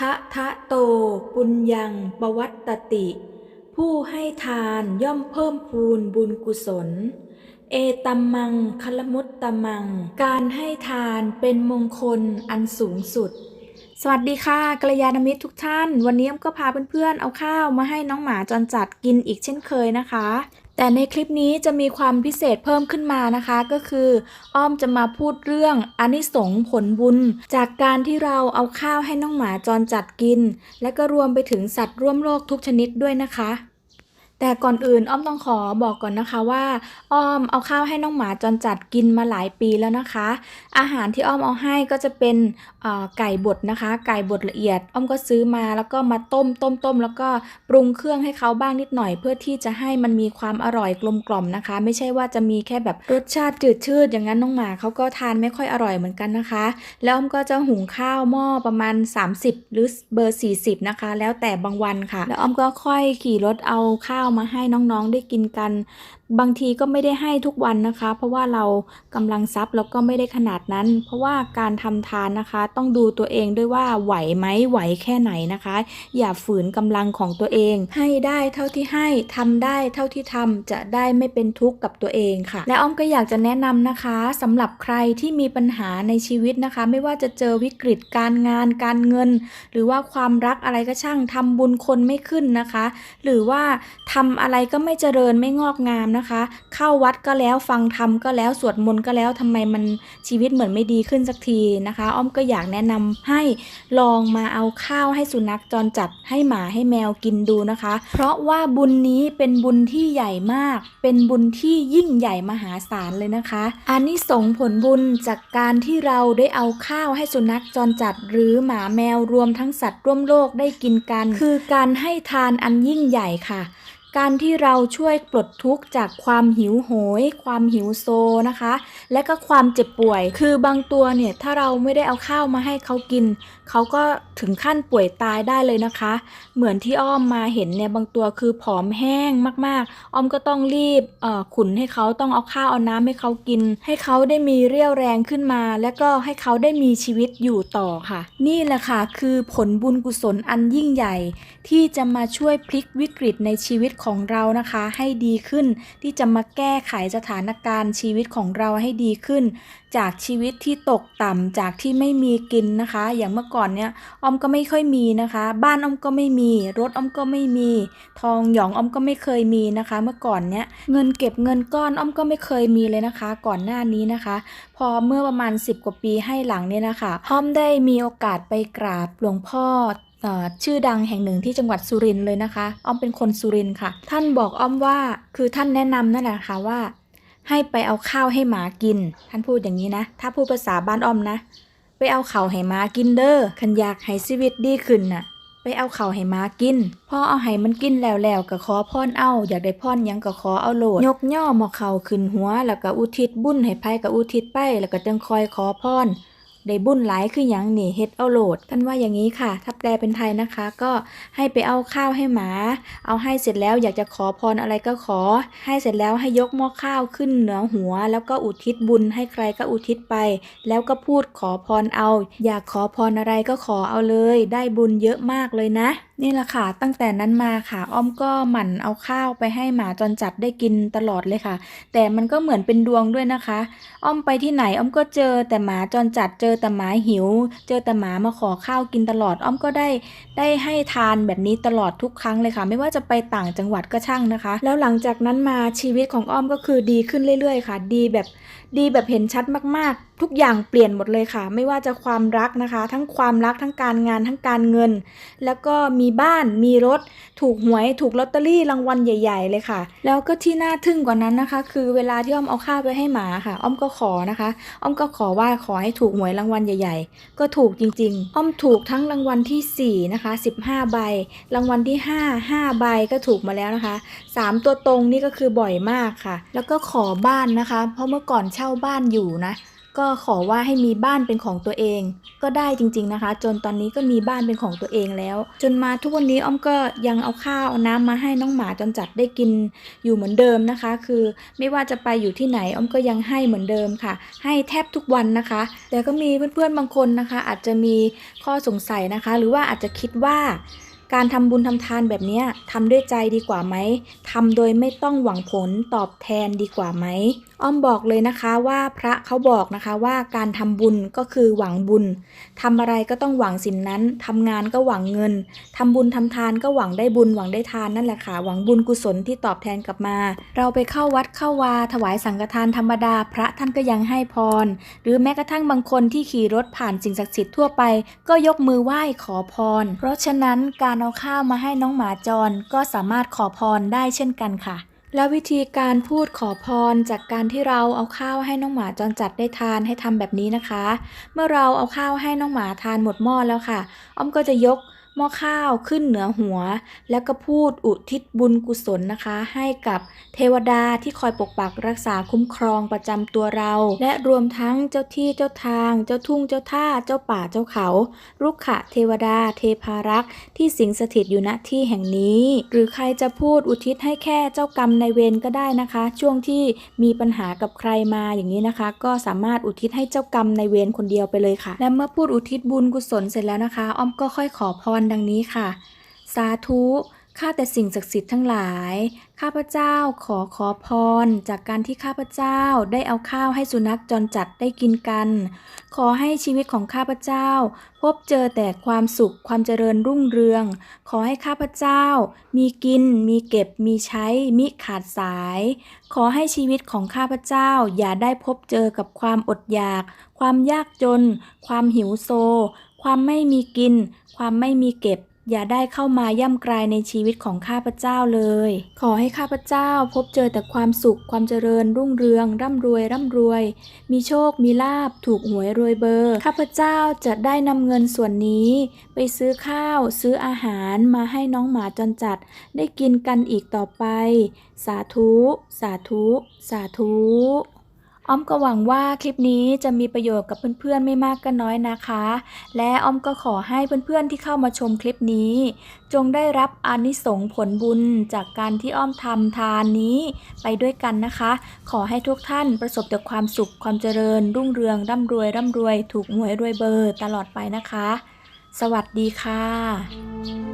ทะทะโต ปุญญังปวัตตติ ผู้ให้ทานย่อมเพิ่มพูนบุญกุศล เอตัมมังคลมุตตมัง การให้ทานเป็นมงคลอันสูงสุด สวัสดีค่ะกัลยาณมิตรทุกท่าน วันนี้ก็พาเพื่อนๆ เอาข้าวมาให้น้องหมาจรจัดกินอีกเช่นเคยนะคะ แต่ในคลิปนี้จะมีความพิเศษเพิ่มขึ้นมานะคะ ก็คือ อ้อมจะมาพูดเรื่องอนิสงผลบุญ จากการที่เราเอาข้าวให้น้องหมาจรจัดกิน และก็รวมไปถึงสัตว์ร่วมโลกทุกชนิดด้วยนะคะ แต่ก่อนอื่นอ้อมต้องขอบอกก่อนนะคะว่าอ้อมเอาข้าวให้น้องหมาจรจัดกินมาหลายปีแล้วนะคะ อาหารที่อ้อมเอาให้ก็จะเป็นไก่บดนะคะ ไก่บดละเอียด อ้อมก็ซื้อมาแล้วก็มาต้มต้มต้มแล้วก็ปรุงเครื่องให้เขาบ้างนิดหน่อย เพื่อที่จะให้มันมีความอร่อยกลมกล่อมนะคะ ไม่ใช่ว่าจะมีแค่แบบรสชาติจืดชืดอย่างนั้นน้องหมาเขาก็ทานไม่ค่อยอร่อยเหมือนกันนะคะ แล้วอ้อมก็จะหุงข้าวหม้อประมาณ 30 หรือเบอร์ 40 นะคะ แล้วแต่บางวันค่ะ แล้วอ้อมก็ค่อยขี่รถเอาข้าวมาให้น้องๆได้กินกันบางทีก็ไม่ได้ให้ทุกวันนะคะ เพราะว่าเรากำลังทรัพย์แล้วก็ไม่ได้ขนาดนั้น เพราะว่าการทำทานนะคะ ต้องดูตัวเองด้วยว่าไหวไหมไหวแค่ไหนนะคะ อย่าฝืนกำลังของตัวเอง ให้ได้เท่าที่ให้ทำได้เท่าที่ทำจะได้ไม่เป็นทุกข์กับตัวเองค่ะ และอ้อมก็อยากจะแนะนำนะคะสำหรับใครที่มีปัญหาในชีวิตนะคะ ไม่ว่าจะเจอวิกฤตการงาน การเงิน หรือว่าความรักอะไรก็ช่างทำบุญคนไม่ขึ้นนะคะ หรือว่าทำอะไรก็ไม่เจริญไม่งอกงามนะคะ เข้าวัดก็แล้วฟังธรรมก็แล้วสวดมนต์ก็แล้วทำไมมันชีวิตเหมือนไม่ดีขึ้นสักทีนะคะ อ้อมก็อยากแนะนำให้ลองมาเอาข้าวให้สุนัขจรจัดให้หมาให้แมวกินดูนะคะ เพราะว่าบุญนี้เป็นบุญที่ใหญ่มาก เป็นบุญที่ยิ่งใหญ่มหาศาลเลยนะคะอานิสงส์ผลบุญจากการที่เราได้เอาข้าวให้สุนัขจรจัด หรือหมาแมวรวมทั้งสัตว์ร่วมโลกได้กินกัน คือการให้ทานอันยิ่งใหญ่ค่ะ การที่เราช่วยปลดทุกข์จากความหิวโหย ความหิวโซนะคะ และก็ความเจ็บป่วย คือบางตัวเนี่ยถ้าเราไม่ได้เอาข้าวมาให้เขากิน เขาก็ถึงขั้นป่วยตายได้เลยนะคะ เหมือนที่อ้อมมาเห็นเนี่ยบางตัวคือผอมแห้งมากๆ อ้อมก็ต้องรีบขุนให้เขาต้องเอาข้าวเอาน้ำให้เขากิน ให้เขาได้มีเรี่ยวแรงขึ้นมา และก็ให้เขาได้มีชีวิตอยู่ต่อค่ะ นี่แหละค่ะคือผลบุญกุศลอันยิ่งใหญ่ ที่จะมาช่วยพลิกวิกฤตในชีวิตของเรานะคะให้ดีขึ้น ที่จะมาแก้ไขสถานการณ์ชีวิตของเราให้ดีขึ้น จากชีวิตที่ตกต่ำจากที่ไม่มีกินนะคะ อย่างเมื่อก่อนเนี่ยอมก็ไม่ค่อยมีนะคะ บ้านอมก็ไม่มี รถอมก็ไม่มี ทองหยองอมก็ไม่เคยมีนะคะ เมื่อก่อนเนี้ยเงินเก็บเงินก้อนอมก็ไม่เคยมีเลยนะคะ ก่อนหน้านี้นะคะ พอเมื่อประมาณ 10 กว่าปีให้หลังเนี่ยนะคะอมได้มีโอกาสไปกราบหลวงพ่อ ชื่อดังแห่งหนึ่งที่จังหวัดสุรินทร์เลยนะคะ อ้อมเป็นคนสุรินทร์ค่ะ ท่านบอกอ้อมว่าคือท่านแนะนำนั่นแหละค่ะว่า ให้ไปเอาข้าวให้หมากิน ท่านพูดอย่างนี้นะ ถ้าพูดภาษาบ้านอ้อมนะ ไปเอาข้าวให้หมากินเด้อคันอยากให้ชีวิตดีขึ้นน่ะ ไปเอาข้าวให้หมากินพอเอาให้มันกินแล้วแล้วก็ขอพรเอา อยากได้พรยังก็ขอเอาโหลด ยกย่อหมอเข่าขึ้นหัว แล้วก็อุทิศบุญให้ไผก็อุทิศไป แล้วก็จังคอยขอพร ได้บุญหลายคือหยังนี่เฮ็ดเอาโหลดท่านว่าอย่างนี้ค่ะ ถ้าแปลเป็นไทยนะคะ ก็ให้ไปเอาข้าวให้หมา เอาให้เสร็จแล้วอยากจะขอพรอะไรก็ขอ ให้เสร็จแล้วให้ยกหม้อข้าวขึ้นเหนือหัว แล้วก็อุทิศบุญให้ใครก็อุทิศไป แล้วก็พูดขอพรเอา อยากขอพรอะไรก็ขอเอาเลย ได้บุญเยอะมากเลยนะนี่แหละค่ะ ตั้งแต่นั้นมาค่ะ อ้อมก็หมั่นเอาข้าวไปให้หมาจรจัดได้กินตลอดเลยค่ะ แต่มันก็เหมือนเป็นดวงด้วยนะคะ อ้อมไปที่ไหนอ้อมก็เจอแต่หมาจรจัด เจอแต่หมาหิว เจอแต่หมามาขอข้าวกินตลอด อ้อมก็ได้ได้ให้ทานแบบนี้ตลอดทุกครั้งเลยค่ะ ไม่ว่าจะไปต่างจังหวัดก็ช่างนะคะ แล้วหลังจากนั้นมาชีวิตของอ้อมก็คือดีขึ้นเรื่อย ๆ ค่ะ ดีแบบดีแบบเห็นชัดมากๆ ทุกอย่างเปลี่ยนหมดเลยค่ะ ไม่ว่าจะความรักนะคะ ทั้งความรักทั้งการงานทั้งการเงิน แล้วก็มีีบ้าน มีรถ ถูกหวย ถูกลอตเตอรี่รางวัลใหญ่ ๆ เลยค่ะ แล้วก็ที่น่าทึ่งกว่านั้นนะคะ คือเวลาที่อ้อมเอาข้าวไปให้หมาค่ะ อ้อมก็ขอนะคะ อ้อมก็ขอว่าขอให้ถูกหวยรางวัลใหญ่ ๆ ก็ถูกจริง ๆ อ้อมถูกทั้งรางวัลที่4นะคะ15 ใบ รางวัลที่ 5 5 ใบก็ถูกมาแล้วนะคะ 3 ตัวตรงนี่ก็คือบ่อยมากค่ะ แล้วก็ขอบ้านนะคะ เพราะเมื่อก่อนเช่าบ้านอยู่นะ ก็ขอว่าให้มีบ้านเป็นของตัวเอง ก็ได้จริง ๆนะคะ จนตอนนี้ก็มีบ้านเป็นของตัวเองแล้ว จนมาทุกวันนี้อ้อมก็ยังเอาข้าวเอาน้ำมาให้น้องหมาจนจัดได้กินอยู่เหมือนเดิมนะคะ คือไม่ว่าจะไปอยู่ที่ไหนอ้อมก็ยังให้เหมือนเดิมค่ะ ให้แทบทุกวันนะคะ แต่ก็มีเพื่อนๆบางคนนะคะ อาจจะมีข้อสงสัยนะคะ หรือว่าอาจจะคิดว่า การทำบุญทำทานแบบนี้ทำด้วยใจดีกว่าไหมทำโดยไม่ต้องหวังผลตอบแทนดีกว่าไหมอ้อมบอกเลยนะคะว่าพระเขาบอกนะคะว่าการทำบุญก็คือหวังบุญทำอะไรก็ต้องหวังสิ่งนั้นทำงานก็หวังเงินทำบุญทำทานก็หวังได้บุญหวังได้ทานนั่นแหละค่ะ หวังบุญกุศลที่ตอบแทนกลับมา เราไปเข้าวัดเข้าวา ถวายสังฆทานธรรมดา พระท่านก็ยังให้พร หรือแม้กระทั่งบางคนที่ขี่รถผ่านสิ่งศักดิ์สิทธิ์ทั่วไป ก็ยกมือไหว้ขอพร เพราะฉะนั้นการเอาข้าวมาให้น้องหมาจรก็สามารถขอพรได้เช่นกันค่ะ แล้ววิธีการพูดขอพรจากการที่เราเอาข้าวให้น้องหมาจรจัดได้ทานให้ทำแบบนี้นะคะ เมื่อเราเอาข้าวให้น้องหมาทานหมดหม้อแล้วค่ะ อ้อมก็จะยก หม้อข้าวขึ้นเหนือหัว แล้วก็พูดอุทิศบุญกุศลนะคะ ให้กับเทวดาที่คอยปกปักรักษาคุ้มครองประจำตัวเรา และรวมทั้งเจ้าที่เจ้าทาง เจ้าทุ่งเจ้าท่าเจ้าป่าเจ้าเขา รุกขะเทวดาเทพารักษ์ที่สิงสถิตอยู่ณที่แห่งนี้ หรือใครจะพูดอุทิศให้แค่เจ้ากรรมในเวรก็ได้นะคะ ช่วงที่มีปัญหากับใครมาอย่างนี้นะคะ ก็สามารถอุทิศให้เจ้ากรรมในเวรคนเดียวไปเลยค่ะ และเมื่อพูดอุทิศบุญกุศลเสร็จแล้วนะคะ อ้อมก็ค่อยขอพรดังนี้ค่ะ สาธุข้าแต่สิ่งศักดิ์สิทธิ์ทั้งหลาย ข้าพเจ้าขอขอพร จากการที่ข้าพเจ้าได้เอาข้าวให้สุนัขจรจัดได้กินกัน ขอให้ชีวิตของข้าพเจ้า พบเจอแต่ความสุขความเจริญรุ่งเรือง ขอให้ข้าพเจ้า มีกิน มีเก็บ มีใช้ มิขาดสาย ขอให้ชีวิตของข้าพเจ้าอย่าได้พบเจอกับความอดอยาก ความยากจน ความหิวโซ ความไม่มีกิน ความไม่มีเก็บ อย่าได้เข้ามาย่ำกรายในชีวิตของข้าพเจ้าเลย ขอให้ข้าพเจ้าพบเจอแต่ความสุข ความเจริญ รุ่งเรือง ร่ำรวย ร่ำรวย มีโชค มีลาบ ถูกหวยรวยเบอร์ ข้าพเจ้าจะได้นำเงินส่วนนี้ ไปซื้อข้าว ซื้ออาหารมาให้น้องหมาจรจัด ได้กินกันอีกต่อไป สาธุ สาธุ สาธุ อ้อมก็หวังว่าคลิปนี้จะมีประโยชน์กับเพื่อนๆไม่มากก็น้อยนะคะ และอ้อมก็ขอให้เพื่อนๆที่เข้ามาชมคลิปนี้ จงได้รับอานิสงส์ผลบุญจากการที่อ้อมทำทานนี้ไปด้วยกันนะคะ ขอให้ทุกท่านประสบแต่ความสุขความเจริญ รุ่งเรืองร่ำรวยร่ำรวย ถูกหวยรวยเบอร์ตลอดไปนะคะ สวัสดีค่ะ